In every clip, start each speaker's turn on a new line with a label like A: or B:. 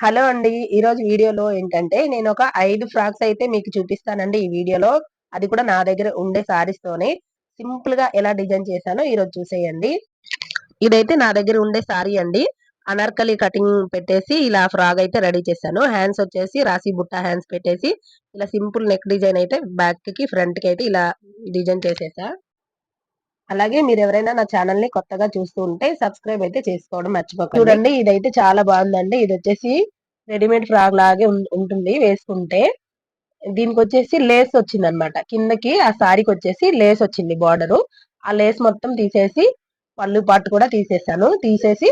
A: Hello అండి. ఈరోజు వీడియోలో ఏంటంటే నేను ఒక ఐదు ఫ్రాక్స్ అయితే మీకు చూపిస్తానండి ఈ వీడియోలో. అది కూడా నా దగ్గర ఉండే సారీస్ తోనే. సింపుల్గా ఎలా డిజైన్ చేశానో ఈరోజు చూసేయండి. ఇదైతే నా దగ్గర ఉండే సారీ అండి. అనార్కలి కటింగ్ పెట్టేసి ఇలా ఫ్రాగ్ అయితే రెడీ చేశాను. హ్యాండ్స్ వచ్చేసి రాసి బుట్ట హ్యాండ్స్ పెట్టేసి ఇలా సింపుల్ నెక్ డిజైన్ అయితే బ్యాక్కి ఫ్రంట్కి అయితే ఇలా డిజైన్ చేసేసా. అలాగే మీరు ఎవరైనా నా ఛానల్ని కొత్తగా చూస్తూ ఉంటే సబ్స్క్రైబ్ అయితే చేసుకోవడం మర్చిపోకండి. చూడండి ఇదైతే చాలా బాగుందండి. ఇది వచ్చేసి రెడీమేడ్ ఫ్రాక్ లాగే ఉం- ఉంటుంది వేసుకుంటే. దీనికి వచ్చేసి లేస్ వచ్చింది అనమాట కిందకి ఆ సారీకి వచ్చేసి లేస్ వచ్చింది బార్డర్. ఆ లేస్ మొత్తం తీసేసి పళ్ళు పాటు కూడా తీసేసాను. తీసేసి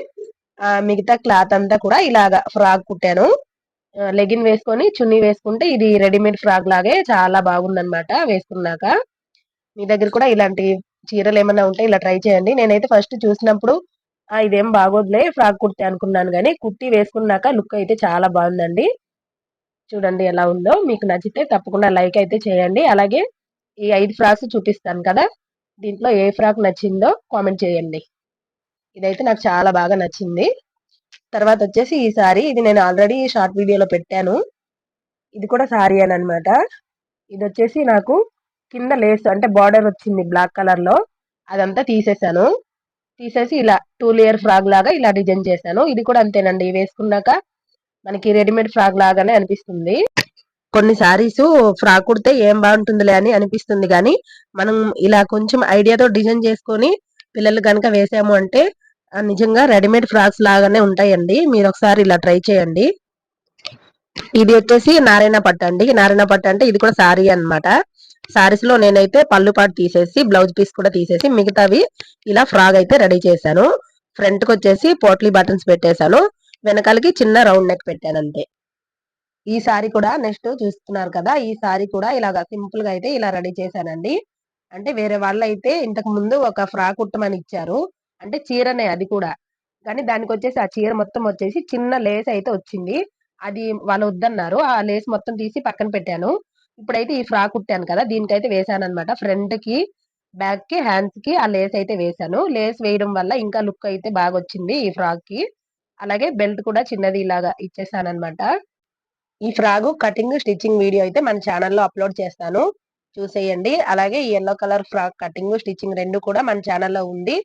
A: మిగతా క్లాత్ అంతా కూడా ఇలాగా ఫ్రాక్ కుట్టాను. లెగిన్ వేసుకొని చున్నీ వేసుకుంటే ఇది రెడీమేడ్ ఫ్రాక్ లాగే చాలా బాగుందనమాట వేసుకున్నాక. మీ దగ్గర కూడా ఇలాంటి చీరలు ఏమైనా ఉంటే ఇలా ట్రై చేయండి. నేనైతే ఫస్ట్ చూసినప్పుడు ఇదేం బాగోదులే ఫ్రాక్ కుర్తి అనుకున్నాను కానీ కుర్తి వేసుకున్నాక లుక్ అయితే చాలా బాగుందండి. చూడండి ఎలా ఉందో మీకు నచ్చితే తప్పకుండా లైక్ అయితే చేయండి. అలాగే ఈ ఐదు ఫ్రాక్స్ చూపిస్తాను కదా దీంట్లో ఏ ఫ్రాక్ నచ్చిందో కామెంట్ చేయండి. ఇదైతే నాకు చాలా బాగా నచ్చింది. తర్వాత వచ్చేసి ఈ సారీ ఇది నేను ఆల్రెడీ షార్ట్ వీడియోలో పెట్టాను. ఇది కూడా సారీ అని అనమాట ఇది వచ్చేసి నాకు కింద లేస్ అంటే బార్డర్ వచ్చింది బ్లాక్ కలర్లో అదంతా తీసేసాను. తీసేసి ఇలా టూ లేయర్ ఫ్రాక్ లాగా ఇలా డిజైన్ చేశాను. ఇది కూడా అంతేనండి. వేసుకున్నాక మనకి రెడీమేడ్ ఫ్రాక్ లాగానే అనిపిస్తుంది. కొన్ని సారీస్ ఫ్రాక్ కుడితే ఏం బాగుంటుందిలే అని అనిపిస్తుంది కానీ మనం ఇలా కొంచెం ఐడియాతో డిజైన్ చేసుకొని పిల్లలు కనుక వేసాము అంటే నిజంగా రెడీమేడ్ ఫ్రాక్స్ లాగానే ఉంటాయండి. మీరు ఒకసారి ఇలా ట్రై చేయండి. ఇది వచ్చేసి నారాయణ పట్టు అండి. నారాయణ పట్టు అంటే ఇది కూడా సారీ అన్నమాట. సారీస్లో నేనైతే పళ్ళు పాటు తీసేసి బ్లౌజ్ పీస్ కూడా తీసేసి మిగతావి ఇలా ఫ్రాక్ అయితే రెడీ చేశాను. ఫ్రంట్కి వచ్చేసి పోట్లీ బటన్స్ పెట్టేశాను. వెనకాలకి చిన్న రౌండ్ నెక్ పెట్టాను అంతే. ఈ సారీ కూడా నెక్స్ట్ చూస్తున్నారు కదా ఈ సారీ కూడా ఇలాగా సింపుల్గా అయితే ఇలా రెడీ చేశానండి. అంటే వేరే వాళ్ళు అయితే ఇంతకు ముందు ఒక ఫ్రాక్ కుట్టమని ఇచ్చారు. అంటే చీరనే అది కూడా. కానీ దానికి వచ్చేసి ఆ చీర మొత్తం వచ్చేసి చిన్న లేస్ అయితే వచ్చింది. అది వాళ్ళు వద్దన్నారు. ఆ లేస్ మొత్తం తీసి పక్కన పెట్టాను. ఇప్పుడైతే ఈ ఫ్రాక్ కుట్టాను కదా దీనికైతే వేసాను అనమాట ఫ్రంట్కి బ్యాక్కి హ్యాండ్స్కి ఆ లేస్ అయితే వేసాను. లేస్ వేయడం వల్ల ఇంకా లుక్ అయితే బాగా వచ్చింది ఈ ఫ్రాక్కి. అలాగే బెల్ట్ కూడా చిన్నది ఇలాగా ఇచ్చేసాను అనమాట ఈ ఫ్రాక్ కటింగ్ స్టిచ్చింగ్ వీడియో అయితే మన ఛానల్లో అప్లోడ్ చేస్తాను. చూసేయండి. అలాగే ఈ yellow colour frock cutting stitching రెండు కూడా మన ఛానల్లో ఉంది.